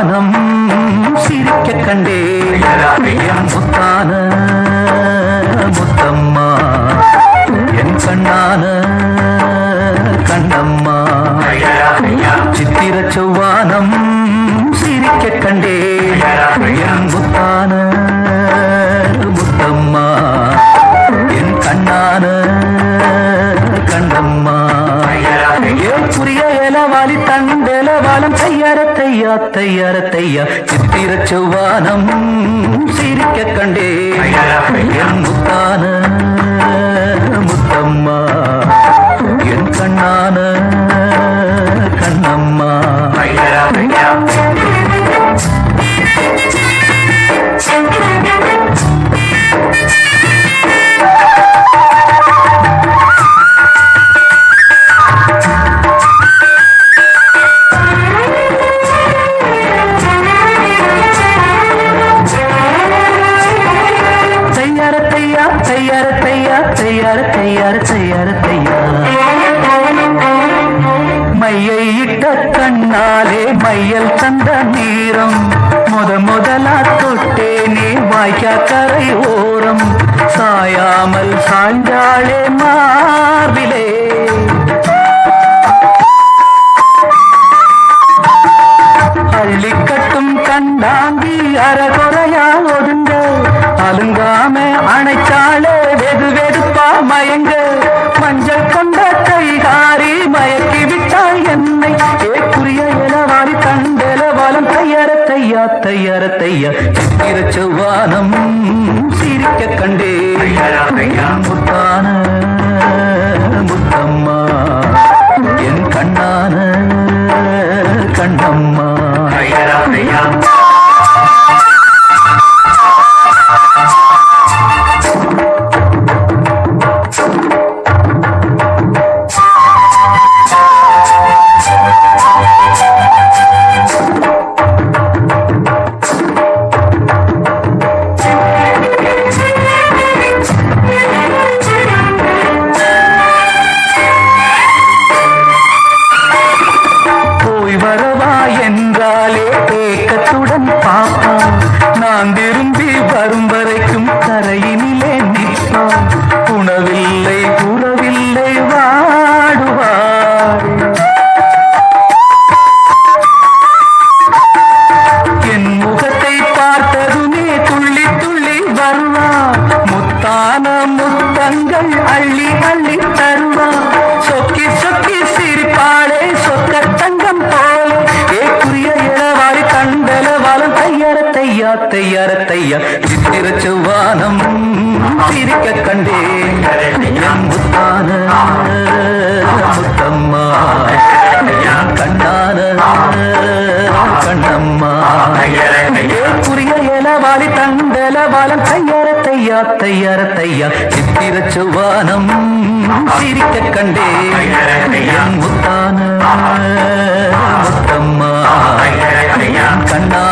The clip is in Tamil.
செவ்வானம் சிரிக்க கண்டே என் முத்தான முத்தம்மா என் கண்ணான கண்ணம்மா. சித்திர செவ்வானம் சிரிக்க கண்டே தையார தையா தையார தையா. சித்திர செவ்வானம் சிரிக்க கண்டே. என் முத்தான. தையார மையை இட்ட கண்ணாலே மையல் தந்த நேரம். முத முதலா தொட்டேனே வாய்க்கா கரை ஓரம். சாயாமல் சாய்ந்தாளே மார்பிலே. செவ்வானம் சிரிக்க கண்டே முத்தான முத்தங்கள் அள்ளி அள்ளி தருவா சொக்கி சொக்கி சிரிப்பாளே சொக்க தங்கம் போல் ஏக்குரிய இளவாரி கண்டல வாலம் தையார தையா தையார தையா சித்திர செவ்வானம் சிரிக்க கண்டே என் முத்தான முத்தம்மா. கண்ணான கண்ணம்மா. ஏக்குரிய இலவாலி தண்டல வாலம் தையார தையா தையார தையா சித்திர சுவானம் சிரிக்க கண்டே. என் முத்தான முத்தம்மா. கண்ணா